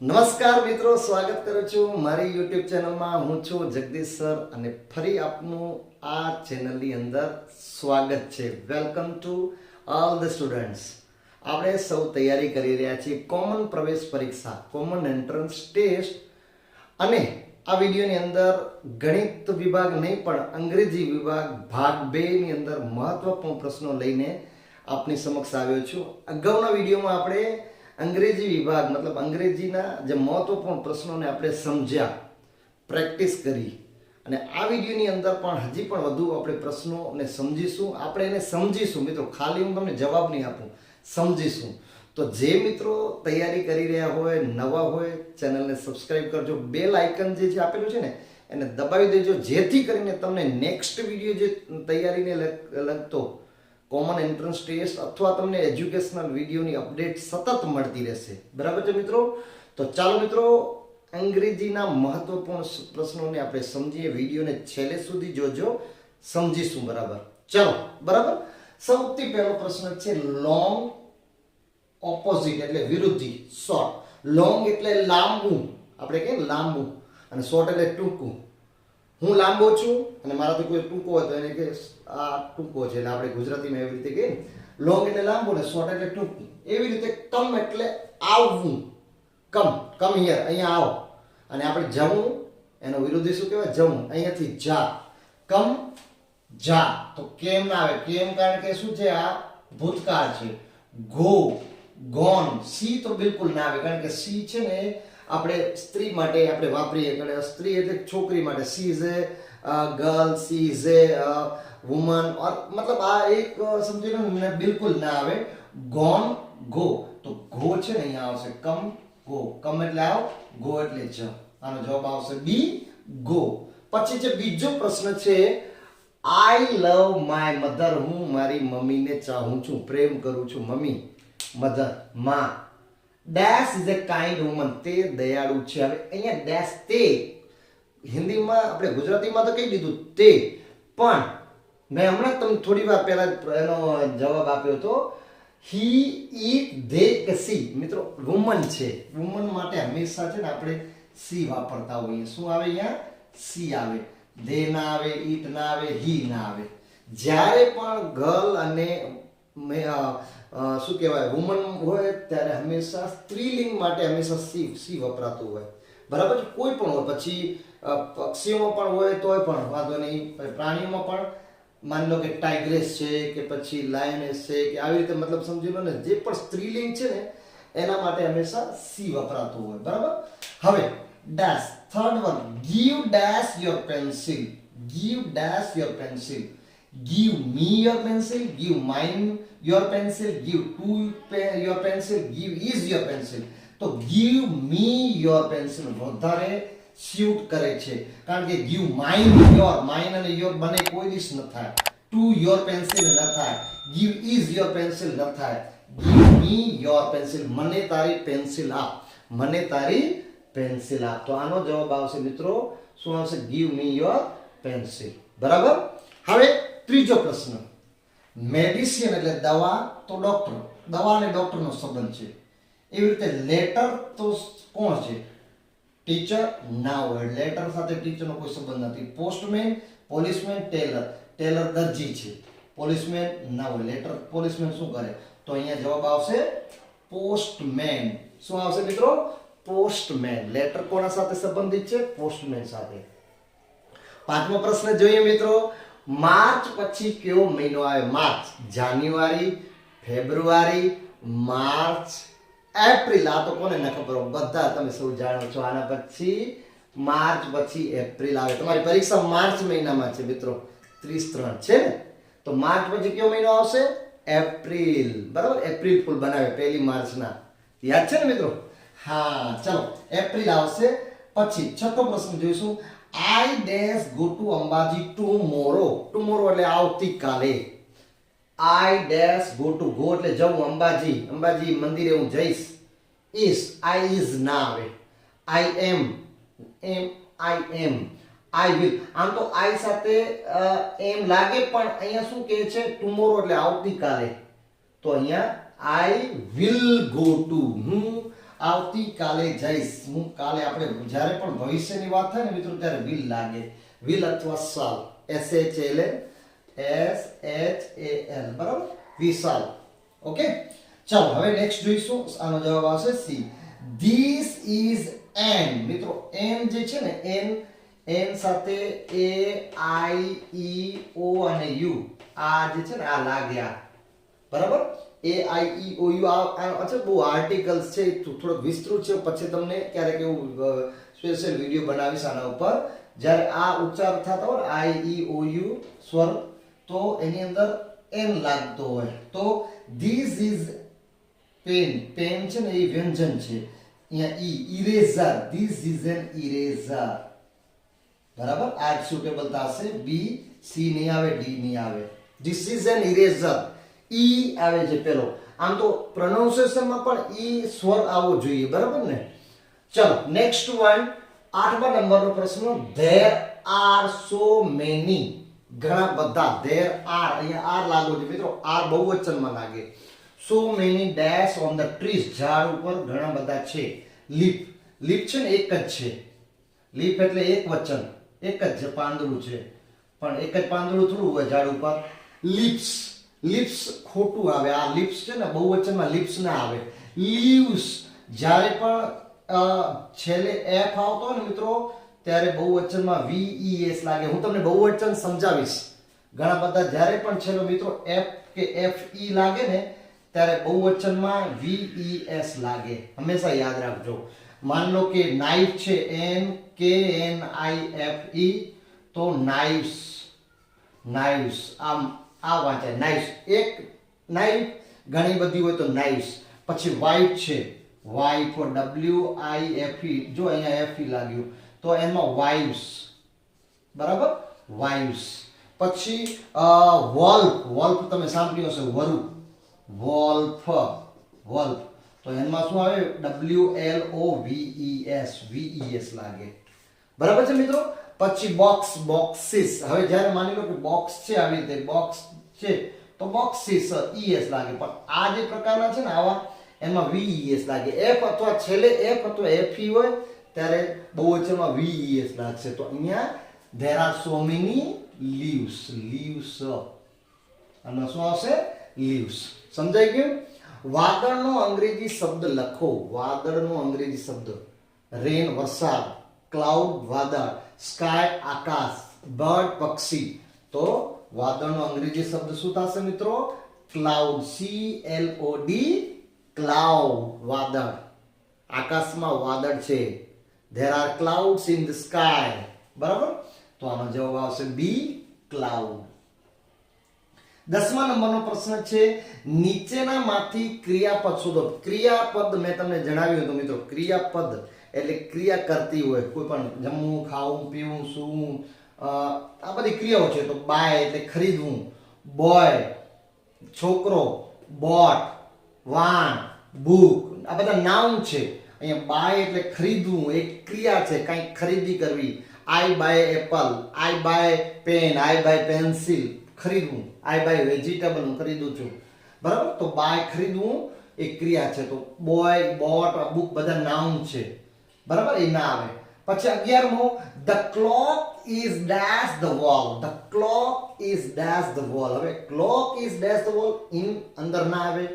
નમસ્કાર મિત્રો, સ્વાગત કરું છું મારી યુટ્યુબ ચેનલમાં. હું છું જગદીશ સર અને ફરી આપનું આ ચેનલની અંદર સ્વાગત છે. Welcome to all the students આપણે સૌ તૈયારી કરી રહ્યા છીએ કોમન પ્રવેશ પરીક્ષા, કોમન એન્ટ્રન્સ ટેસ્ટ અને આ વિડીયોની અંદર ગણિત વિભાગ નહીં, પણ અંગ્રેજી વિભાગ ભાગ બેની અંદર મહત્વપૂર્ણ પ્રશ્નો લઈને આપની સમક્ષ આવ્યો છું. અગાઉના વિડીયોમાં આપણે અંગ્રેજી વિભાગ, મતલબ અંગ્રેજીના જે મહત્વપૂર્ણ પ્રશ્નોને આપણે સમજ્યા, પ્રેક્ટિસ કરી. અને આ વિડીયોની અંદર પણ હજી પણ વધુ આપણે પ્રશ્નોને સમજીશું. આપણે એને સમજીશું. મિત્રો, ખાલી હું તમને જવાબ નહીં આપું. સમજીશું. તો જે મિત્રો તૈયારી કરી રહ્યા હોય, નવા હોય, ચેનલને સબસ્ક્રાઈબ કરજો. બેલ આઇકન જે છે આપેલું છે ને, એને દબાવી દેજો. જેથી કરીને તમને નેક્સ્ટ વીડિયો જે તૈયારીને લગ- લગતો કોમન એન્ટ્રન્સ ટેસ્ટ અથવા તમને એજ્યુકેશનલ વિડીયોની અપડેટ સતત મળતી રહેશે. બરાબર છે મિત્રો? તો ચાલો મિત્રો, અંગ્રેજીના મહત્વપૂર્ણ પ્રશ્નોને આપણે સમજીએ. વિડીયોને છેલ્લે સુધી જોજો. સમજીશું બરાબર. ચાલો, બરાબર? સૌથી પહેલો પ્રશ્ન છે લોંગ ઓપોઝિટ એટલે વિરુદ્ધી. શોર્ટ લોંગ એટલે લાંબુ. આપણે કહીએ લાંબુ. અને શોર્ટ એટલે ટૂંકું. હું લાંબો છું અને મારાથી કોઈ ટૂંકો હતો, એને કે આ ટૂંકો છે એટલે આપણે ગુજરાતીમાં એવી રીતે કહીએ લોંગ એટલે લાંબો ને શોર્ટ એટલે ટૂંકું. એવી રીતે કમ એટલે આવવું. કમ કમ હિયર, અહીંયા આવો. અને આપણે જવું એનો વિરોધી શું કહેવાય? જવું અહીંયાથી જા. કમ, જા. તો કેમ ના આવે? કેમ? કારણ કે શું છે? આ ભૂતકાળ છે. Go, gone. સી તો બિલકુલ ના આવે. કારણ કે સી છે ને આપણે સ્ત્રી માટે આપણે વાપરીએ કે સ્ત્રી એટલે છોકરી માટે. She is a girl she is a woman or મતલબ આ એક સમજી લો બિલકુલ ના આવે. ગોન ગો તો ગો છે ને અહીંયા આવશે. કમ ગો કમ એટલે આવ ગો એટલે જ. આનો જવાબ આવશે બી ગો પછી જે બીજો પ્રશ્ન છે આઈ લવ માય મધર હું મારી મમ્મીને ચાહું છું, પ્રેમ કરું છું. મમ્મી, મધર, માં. Dash is a kind woman તે દયાળુ છે. હવે અહીંયા ડેશ તે હિન્દીમાં આપણે ગુજરાતીમાં તો કહી દીધું તે. પણ મેં હમણાં તમને થોડી વાર પહેલા એનો જવાબ આપ્યો હતો. હી ઈ ધે કે સી મિત્રો વુમન છે. વુમન માટે હંમેશા છે ને આપણે સી વાપરતા હોઈએ. શું આવે અહીંયા? સી આવે. ધે ના આવે ઈટ ના આવે હી ના આવે. જ્યારે પણ ગર્લ અને શું કહેવાય વુમન હોય ત્યારે હંમેશા સ્ત્રીલિંગ માટે હંમેશા સી સી વપરાતું હોય. બરાબર છે? કોઈ પણ હોય. પછી પક્ષીઓમાં પણ હોય, તોય પણ, વાંધો નહીં. પ્રાણીઓમાં પણ, માની લો કે ટાઈગ્રેસ છે, કે પછી લાયનેસ છે, કે આવી રીતે મતલબ સમજી લો ને, જે પણ સ્ત્રીલિંગ છે ને, એના માટે હંમેશા સી વપરાતું હોય. બરાબર? હવે dash third one give dash your pencil give dash your pencil give me your pencil give mine your pencil give to pe- your pencil give is your pencil તો give me your pencil વધારે suit કરે છે કારણ કે give mine your mine અને your બને કોઈ દિશ ન થાય to your pencil ન થાય give is your pencil ન થાય give me your pencil મને તારી પેન્સિલ આપ મને તારી પેન્સિલ આપ તો આનો જવાબ આવશે મિત્રો શું આવશે give me your pencil બરાબર હવે ત્રીજો પ્રશ્ન. મેડિસિન એટલે દવા તો ડોક્ટર દવા અને ડોક્ટરનો સંબંધ છે. એવી રીતે લેટર તો કોણ છે? ટીચર ના હોય. લેટર સાથે ટીચરનો કોઈ સંબંધ નથી. પોસ્ટમેન પોલીસમેન ટેલર ટેલર દરજી છે. પોલીસમેન ના હોય. લેટર પોલીસમેન શું કરે? તો અહીંયા જવાબ આવશે પોસ્ટમેન શું આવશે મિત્રો? પોસ્ટમેન લેટર કોના સાથે સંબંધિત છે? પોસ્ટમેન સાથે. પાંચમો પ્રશ્ન જોઈએ મિત્રો. માર્ચ પછી કયો મહિનો આવે? March. January, February, March, April. આ તો કોને ન ખબર? બધા તમે સૌ જાણો છો. આના પછી માર્ચ પછી એપ્રિલ આવે. તમારી પરીક્ષા માર્ચ મહિનામાં છે મિત્રો. ત્રીસ ત્રણ છે ને? તો માર્ચ પછી કયો મહિનો આવશે? એપ્રિલ. બરાબર? એપ્રિલ ફૂલ બનાવે પહેલી માર્ચના. યાદ છે ને મિત્રો? હા, ચલો. એપ્રિલ આવશે. પછી છઠ્ઠો પ્રશ્ન જોઈશું. I dash go to Ambaji tomorrow tomorrow એટલે આવતીકાલે. I dash go to go એટલે જવું અંબાજી. અંબાજી મંદિરે હું જઈશ. ઇસ આઈ ઇઝ ના આવે. આઈ એમ એમ આઈ એમ આઈ વિલ આમ તો આઈ સાથે એમ લાગે પણ અહીંયા શું કહે છે? ટુમોરો એટલે આવતીકાલે. તો અહીંયા આઈ વિલ ગો ટુ હું આવતીકાલે જઈશ. હું કાલે આપણે જ્યારે પણ ભવિષ્યની વાત થાય ને મિત્રો, ત્યારે વિલ લાગે. વિલ અથવા shall. S H L S H A L બરાબર? વિશાલ. ઓકે? ચાલો, હવે નેક્સ્ટ જોઈશું. આનો જવાબ આવશે સી ધીસ ઇઝ એન મિત્રો એન જે છે ને એન એન સાથે એ આઈ ઈ ઓ અને યુ આ જે છે ને, આ લાગ્યા બરાબર? એ આઈ ઈ ઓ યુ આ આ અચ્છા, બહુ આર્ટિકલ્સ છે એ થો- થોડોક વિસ્તૃત છે. પછી તમને ક્યારેક એવું સ્પેશિયલ વીડિયો બનાવીશ આના ઉપર. જ્યારે આ ઉચ્ચાર થતા હોય આઈ ઈ ઓ યુ સ્વર, તો એની અંદર એન લાગતો હોય. તો ધીસ ઇઝ પેન પેન છે ને એ વ્યંજન છે. અહીંયા E eraser this is an eraser બરાબર? આ સુટેબલ થશે. બી સી નહીં આવે ડી નહીં આવે. This is an eraser E આવે છે પેલો. આમ તો પ્રોનાઉન્સિએશનમાં પણ ઈ સ્વર આવવો જોઈએ, બરાબર ને? ચલો નેક્સ્ટ વન આઠમા નંબરનો પ્રશ્ન ધેર આર સો મેની ઘણા બધા ધેર આર અહીંયા આર લાગો છે મિત્રો આર બહુવચનમાં લાગે. So many dash on the trees ઝાડ ઉપર ઘણા બધા છે. લીપ લીપ છે ને એક જ છે. લીફ એટલે એક વચન. એક જ પાંદડું છે. પણ એક જ પાંદડું થોડું હોય ઝાડ ઉપર. લીપ્સ લીપ્સ ખોટું આવે. આ લિપ્સ છે ને, બહુવચનમાં લિપ્સ ના આવે. લીવ્સ જ્યારે પણ છેલ્લે એફ આવતો હોય ને મિત્રો, ત્યારે બહુવચનમાં વી ઈ એસ લાગે. હું તમને બહુવચન સમજાવીશ. ઘણા બધા જ્યારે પણ છેલ્લો મિત્રો એફ કે એફ ઈ લાગે ને, ત્યારે બહુવચનમાં વીઈ એસ લાગે. હંમેશા યાદ રાખજો. માન લો કે નાઇફ છે એન કે એન આઈ એફ ઈ તો નાઇફ્સ નાઇફ્સ આમ આ વાંચાય નાઇસ એક નાઇફ ઘણી બધી હોય તો નાઇફ્સ પછી વાઇફ છે. Wife W I F E જો અહીંયા એફ ઈ લાગ્યું, તો એમાં વાઇવ્સ બરાબર? વાઇવ્સ પછી વોલ્ફ વોલ્ફ તમે સાંભળ્યું હશે વરુ વોલ્ફ વોલ્ફ તો એમાં શું આવે? W L O V S V S લાગે. બરાબર છે મિત્રો? પછી બોક્સ બોક્સિસ હવે જ્યારે માની લો કે બોક્સ છે આવી રીતે બોક્સ છે, તો બોક્સિસ ઈએસ લાગે. પણ આ જે પ્રકારના છે ને આવા, એમાં વીઈએસ લાગે. એફ અથવા છેલ્લે એફ અથવા એફ ઈ હોય, ત્યારે બહુવચનમાં વીઈએસ લાગશે. તો અહીંયા there are so many leaves leaves અને શું આવશે? લીવ્સ સમજાઈ ગયું? વાદળનો અંગ્રેજી શબ્દ લખો. વાદળનો અંગ્રેજી શબ્દ. રેન વરસાદ. ક્લાઉડ વાદળ. સ્કાય આકાશ. બર્ડ પક્ષી. તો વાદળનો અંગ્રેજી શબ્દ શું થશે મિત્રો? Cloud C L O D cloud વાદળ. આકાશમાં વાદળ છે. There are clouds in the sky બરાબર? તો આનો જવાબ આવશે બી ક્લાઉડ દસમા નંબરનો પ્રશ્ન છે, નીચેનામાંથી ક્રિયાપદ શોધો. ક્રિયાપદ મેં તમને જણાવ્યું હતું મિત્રો. ક્રિયાપદ. એટલે ક્રિયા કરતી હોય કોઈ પણ જમવું, ખાવું, પીવું, સૂવું આ બધી ક્રિયાઓ છે. તો બાય એટલે ખરીદવું, બોય, છોકરો, બોટ, વાન, બુક, આ બધા નામ છે. અહીંયા બાય એટલે ખરીદવું, એક ક્રિયા છે કંઈક ખરીદી કરવી. I buy apple, I buy pen, I buy pencil, ખરીદવું. આઈ બાય વેજીટેબલ, હું ખરીદું છું. બરાબર? તો બાય ખરીદવું એક ક્રિયા છે. તો બોય, બોટ બુક બધા નામ છે. બરાબર એ ના આવે પછી અગિયારમું the clock is dash the wall the clock is dash the wall હવે clock is dash the wall in અંદર ના આવે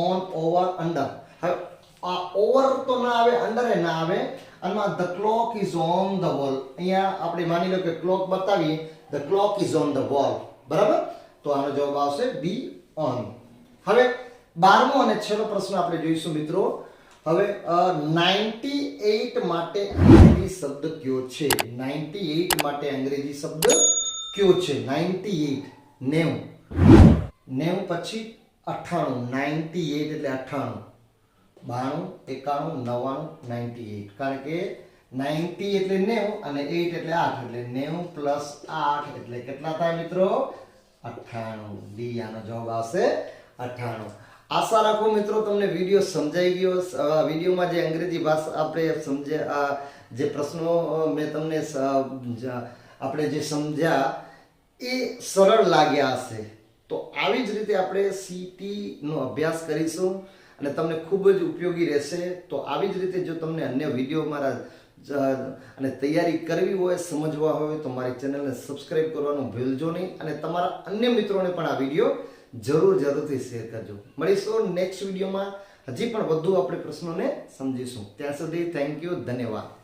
ઓન ઓવર અંડર હવે આ ઓવર તો ના આવે અંડર એ ના આવે અને the clock is on the wall અહીંયા આપણે માની લો કે ક્લોક બતાવીએ the clock is on the wall બરાબર તો આનો જવાબ આવશે બી ઓન હવે બારમો અને છેલ્લો પ્રશ્ન આપણે જોઈશું મિત્રો હવે નાઇન્ટી એઇટ માટે અંગ્રેજી શબ્દ કયો છે? નાઇન્ટી એઇટ માટે અંગ્રેજી શબ્દ કયો છે? Ninety eight. નેવું. નેવું પછી અઠ્ઠાણું. નાઇન્ટી એઇટ એટલે અઠ્ઠાણું. બાણું, એકાણું, નવ્વાણું, નાઇન્ટી એઇટ. કારણ કે નાઇન્ટી એટલે નેવું અને એઇટ એટલે આઠ. એટલે નેવું પ્લસ આઠ એટલે કેટલા થાય મિત્રો? અઠ્ઠાણું. ડી, આનો જવાબ આવશે અઠ્ઠાણું. આશા રાખું મિત્રો તમને વીડિયો સમજાઈ ગયો વિડીયોમાં જે અંગ્રેજી ભાષા આપણે સમજે જે પ્રશ્નો મેં તમને આપણે જે સમજ્યા, એ સરળ લાગ્યા હશે. તો આવી જ રીતે આપણે સીટીનો અભ્યાસ કરીશું અને તમને ખૂબ જ ઉપયોગી રહેશે. તો આવી જ રીતે જો તમને અન્ય વીડિયો મારા અને તૈયારી કરવી હોય, સમજવા હોય, તો મારી ચેનલને સબસ્ક્રાઇબ કરવાનું ભૂલજો નહીં. અને તમારા અન્ય મિત્રોને પણ આ વીડિયો જરૂર જરૂરથી શેર કરજો. મળીશું નેક્સ્ટ વિડીયોમાં હજી પણ વધુ આપણે પ્રશ્નોને સમજીશું. ત્યાં સુધી થેન્ક યુ ધન્યવાદ.